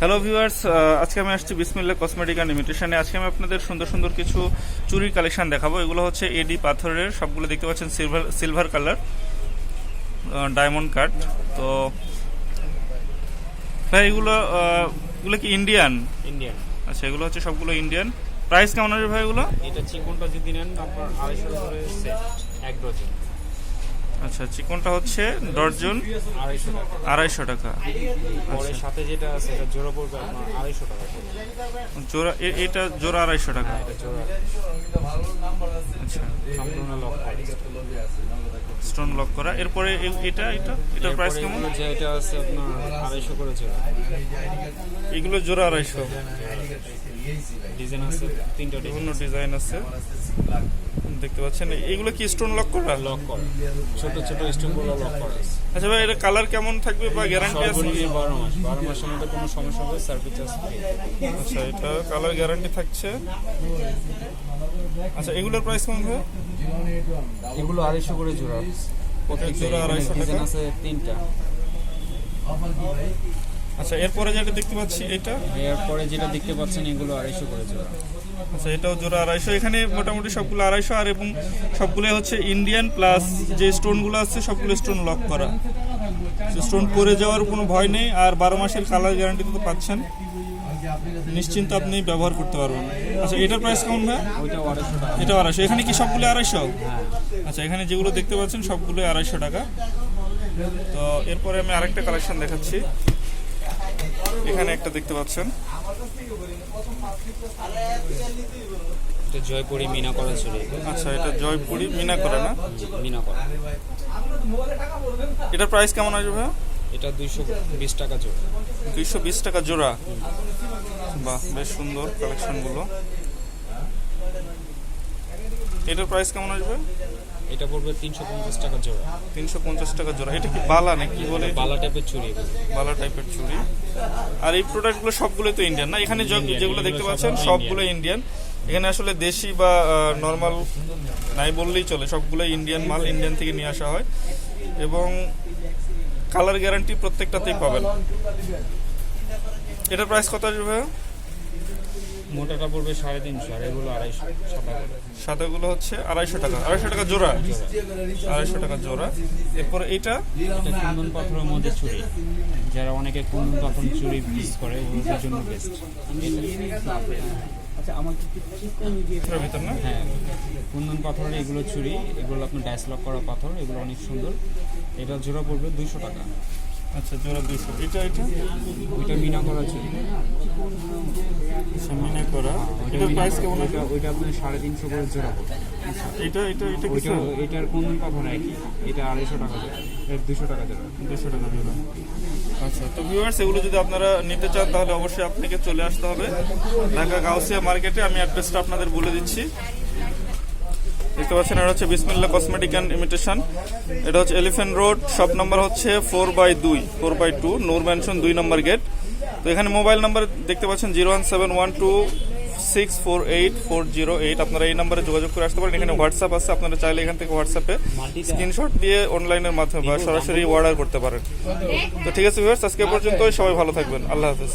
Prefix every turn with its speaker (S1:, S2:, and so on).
S1: Hello viewers আজকে আমি আসছি বিসমিল্লা কসমেটিক অ্যান্ড ইমিটেশনে আজকে আমি আপনাদের সুন্দর সুন্দর কিছু চুরির কালেকশন দেখাবো। এগুলো হচ্ছে এডি পাথরের সবগুলো দেখতে পাচ্ছেন silver silver colour diamond cut তো ভাই এগুলো এগুলো কি ইন্ডিয়ান
S2: ইন্ডিয়ান
S1: আচ্ছা এগুলো হচ্ছে সবগুলো ইন্ডিয়ান প্রাইস কেমন আছে ভাই এগুলো?
S2: এটা চিকনটা যদি নেন আপনার আড়াইশো করে সেট এক ডজন।
S1: আচ্ছা চিকনটা হচ্ছে ডর্জন
S2: আড়াইশো টাকা। পরে সাথে যেটা আছে এটা জোড়া পড়বে আপনার আড়াইশো টাকা।
S1: জোড়া এটা জোড়া আড়াইশো টাকা।
S2: এটা জোড়া।
S1: আচ্ছা।
S2: সম্পূর্ণ লক
S1: স্টোন লক করা। এরপরে এটা এটা এটার প্রাইস কেমন?
S2: যে এটা আছে আপনার আড়াইশো করে জোড়া।
S1: এগুলো জোড়া আড়াইশো।
S2: ডিজাইন আছে তিনটা
S1: বিভিন্ন ডিজাইন আছে। দেখতে পাচ্ছেন। এগুলো কি স্টোন লক করা?
S2: লক করা। ছোট ছোট স্টোনগুলো লক করা আছে।
S1: আচ্ছা ভাই এটা কালার কেমন থাকবে বা গ্যারান্টি আছে?
S2: সর্বনিম্ন বারো মাস। বারো মাসের মধ্যে কোনো সমস্যা হবে সার্ভিস চার্জ
S1: আচ্ছা এটা কালার গ্যারান্টি থাকছে। আচ্ছা এগুলোর প্রাইস কেমন হবে
S2: এগুলো আড়াইশো করে জোড়া। প্রত্যেক
S1: জোড়া আড়াইশো টাকা?
S2: আছে তিনটা।
S1: আচ্ছা এরপরে যেটা দেখতে পাচ্ছি এটা?
S2: এরপরে যেটা দেখতে পাচ্ছেন এগুলো আড়াইশো করে জোড়া।
S1: আচ্ছা এটাও জোড়া আড়াইশো। এখানে মোটামুটি সবগুলো আড়াইশো আর এবং সবগুলোই হচ্ছে ইন্ডিয়ান প্লাস যে স্টোনগুলো আছে সবগুলো স্টোন লক করা। স্টোন পরে যাওয়ার কোনো ভয় নেই আর বারো মাসের কালার গ্যারান্টি তো পাচ্ছেন। নিশ্চিন্ত আপনি ব্যবহার করতে পারবেন। আচ্ছা এটার প্রাইস কেমন ভাই? এটা আড়াইশো এখানে কি সবগুলো আড়াইশো?
S2: হ্যাঁ।
S1: আচ্ছা এখানে যেগুলো দেখতে পাচ্ছেন সবগুলো আড়াইশো টাকা। তো এরপরে আমি আরেকটা কালেকশন দেখাচ্ছি। এখানে একটা দেখতে পাচ্ছেন।
S2: এটা জয়পুরি মিনা করা ছিল
S1: আচ্ছা এটা জয়পুরি মিনা করে না?
S2: মিনা করা
S1: এটার প্রাইস কেমন আসবে ভাইয়া?
S2: এটা দুইশো বিশ টাকা জোড়া।
S1: দুইশো বিশ টাকা জোড়া। বাহ বেশ সুন্দর কালেকশনগুলো এটার প্রাইস কেমন আসবে?
S2: এটা পড়বে তিনশো পঞ্চাশ টাকা জোড়া।
S1: তিনশো পঞ্চাশ টাকা জোড়া। এটা কি বালা নাকি বলে?
S2: বালা টাইপের চুড়ি।
S1: বালা টাইপের চুড়ি। আর এই প্রোডাক্টগুলো সবগুলোই তো ইন্ডিয়ান না? এখানে যেগুলো দেখতে পাচ্ছেন
S2: সব
S1: সবগুলো ইন্ডিয়ান এখানে আসলে দেশি বা নর্মাল নাই বললেই চলে। সবগুলো ইন্ডিয়ান মাল ইন্ডিয়ান থেকে নিয়ে আসা হয়। এবং কালার গ্যারান্টি প্রত্যেকটাতেই পাবেন। এটার প্রাইস কত আসবে ভাইয়া?
S2: মোটাটা পড়বে সাড়ে তিনশো আর এগুলো আড়াইশো
S1: সাদাগুলো হচ্ছে আড়াইশো টাকা। আড়াইশো টাকা জোড়া। আড়াইশো টাকা জোড়া। এরপর এইটা?
S2: এটা কুন্দন পাথরের মধ্যে চুড়ি যারা অনেকে কুন্দন পাথর চুড়ি ইউজ করে ওদের জন্য বেস্ট
S1: না?
S2: হ্যাঁ কুন্দন পাথরের এগুলো চুড়ি এগুলো আপনার ডাইস লক করা পাথর এগুলো অনেক সুন্দর। এটা জোড়া পড়বে দুইশো টাকা।
S1: আচ্ছা জোড়া দুইশো এটা এটা?
S2: ওইটা মিনা করা চুড়ি
S1: আচ্ছা মিনা করা।
S2: ওইটা
S1: এটার প্রাইস কেমন?
S2: ওইটা ওইটা আপনি সাড়ে তিনশো করে জোড়া।
S1: এটা এটা এটা
S2: ওইটা
S1: কিছু
S2: এটার কুন্দন পাথর একই? এটা আড়াইশো টাকা এর দুশো টাকা জোড়া।
S1: দুশো টাকা জোড়া। আচ্ছা তো ভিউয়ার্স এগুলো যদি আপনারা নিতে চান তাহলে অবশ্যই আপনাকে চলে আসতে হবে। ঢাকা গাউসিয়া মার্কেটে আমি অ্যাড্রেসটা আপনাদের বলে দিচ্ছি। দেখতে পাচ্ছেন, এটা হচ্ছে বিসমিল্লা কসমেটিক অ্যান্ড ইমিটেশন। এটা হচ্ছে এলিফেন্ট রোড, শপ নাম্বার হচ্ছে ফোর বাই দুই, four by two, Noor mansion দুই নম্বর গেট। তো এখানে মোবাইল নাম্বার দেখতে পাচ্ছেন, zero one seven one two six four eight four zero eight. আপনারা এই নাম্বারে যোগাযোগ করে আসতে পারেন। এখানে হোয়াটসঅ্যাপ আছে, আপনারা চাইলে এখান থেকে হোয়াটসঅ্যাপে স্ক্রিনশট দিয়ে অনলাইনের মাধ্যমে বা সরাসরি অর্ডার করতে পারেন। তো ঠিক আছে ভিউয়ার্স, আজকে এ পর্যন্তই, সবাই ভালো থাকবেন, আল্লাহ হাফেজ।